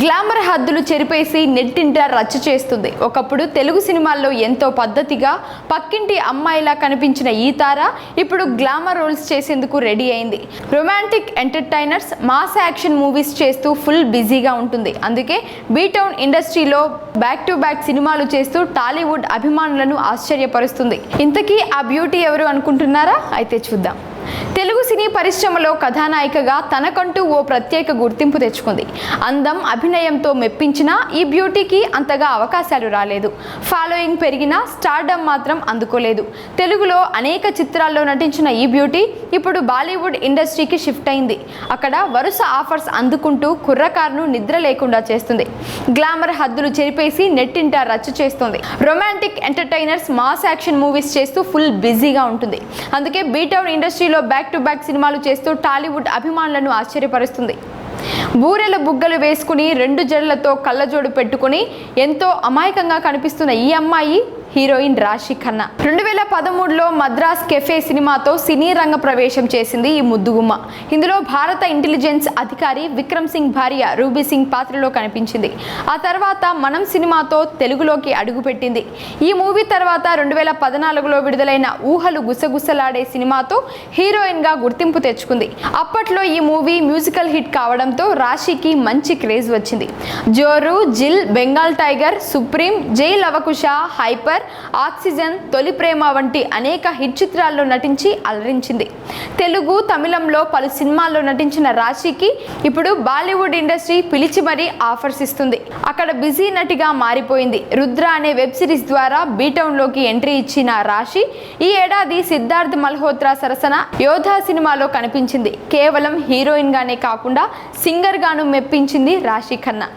Glamour హద్దులు చెరిపేసి నెట్టింట రచ్చ చేస్తుంది. ఒకప్పుడు తెలుగు సినిమాల్లో ఎంతో పద్ధతిగా పక్కింటి అమ్మాయిలా కనిపించిన ఈ తార ఇప్పుడు గ్లామర్ రోల్స్ చేసేందుకు రెడీ అయింది. Romantic entertainers mass action movies చేస్తూ ఫుల్ బిజీగా ఉంటుంది. అందుకే బీటౌన్ ఇండస్ట్రీలో బ్యాక్ టు బ్యాక్ సినిమాలు చేస్తూ టాలీవుడ్ అభిమానులను ఆశ్చర్యపరుస్తుంది. ఇంతకీ ఆ బ్యూటీ ఎవరు అనుకుంటున్నారా? అయితే చూద్దాం. తెలుగు సినీ పరిశ్రమలో కథానాయికగా తనకంటూ ఓ ప్రత్యేక గుర్తింపు తెచ్చుకుంది. అందం అభినయంతో మెప్పించినా ఈ బ్యూటీకి అంతగా అవకాశాలు రాలేదు. ఫాలోయింగ్ పెరిగినా స్టార్డమ్ మాత్రం అందుకోలేదు. తెలుగులో అనేక చిత్రాల్లో నటించిన ఈ బ్యూటీ ఇప్పుడు బాలీవుడ్ ఇండస్ట్రీకి షిఫ్ట్ అయింది. అక్కడ వరుస ఆఫర్స్ అందుకుంటూ కుర్రకారును నిద్ర లేకుండా చేస్తుంది. గ్లామర్ హద్దులు చెరిపేసి నెట్టింట రచ్చ చేస్తుంది. Romantic entertainers mass action movies చేస్తూ ఫుల్ బిజీగా ఉంటుంది. అందుకే బీటౌన్ ఇండస్ట్రీలో బ్యాక్ టు బ్యాక్ సినిమాలు చేస్తూ టాలీవుడ్ అభిమానులను ఆశ్చర్యపరుస్తుంది. బూరెల బుగ్గలు వేసుకుని రెండు జడలతో కళ్ళజోడు పెట్టుకుని ఎంతో అమాయకంగా కనిపిస్తున్న ఈ అమ్మాయి హీరోయిన్ రాశి ఖన్నా. రెండు వేల పదమూడులో మద్రాస్ కెఫే సినిమాతో సినీ రంగ ప్రవేశం చేసింది ఈ ముద్దుగుమ్మ. ఇందులో భారత ఇంటెలిజెన్స్ అధికారి విక్రమ్ సింగ్ భార్య రూబీ సింగ్ పాత్రలో కనిపించింది. ఆ తర్వాత మనం సినిమాతో తెలుగులోకి అడుగుపెట్టింది. ఈ మూవీ తర్వాత రెండు వేల పద్నాలుగులో విడుదలైన ఊహలు గుసగుసలాడే సినిమాతో హీరోయిన్గా గుర్తింపు తెచ్చుకుంది. అప్పట్లో ఈ మూవీ మ్యూజికల్ హిట్ కావడంతో రాశికి మంచి క్రేజ్ వచ్చింది. జోరు జిల్ బెంగాల్ టైగర్ సుప్రీం జై లవకుశ హైపర్ ఆక్సిజన్ తొలి ప్రేమ వంటి అనేక హిట్ చిత్రాల్లో నటించి అలరించింది. తెలుగు తమిళంలో పలు సినిమాల్లో నటించిన రాశికి ఇప్పుడు బాలీవుడ్ ఇండస్ట్రీ పిలిచి మరీ ఆఫర్స్ ఇస్తుంది. అక్కడ బిజీ నటిగా మారిపోయింది. రుద్ర అనే వెబ్ సిరీస్ ద్వారా బీటౌన్లోకి ఎంట్రీ ఇచ్చిన రాశి ఈ ఏడాది సిద్ధార్థ్ మల్హోత్రా సరసన యోధా సినిమాలో కనిపించింది. కేవలం హీరోయిన్గానే కాకుండా సింగర్గాను మెప్పించింది రాశి ఖన్నా.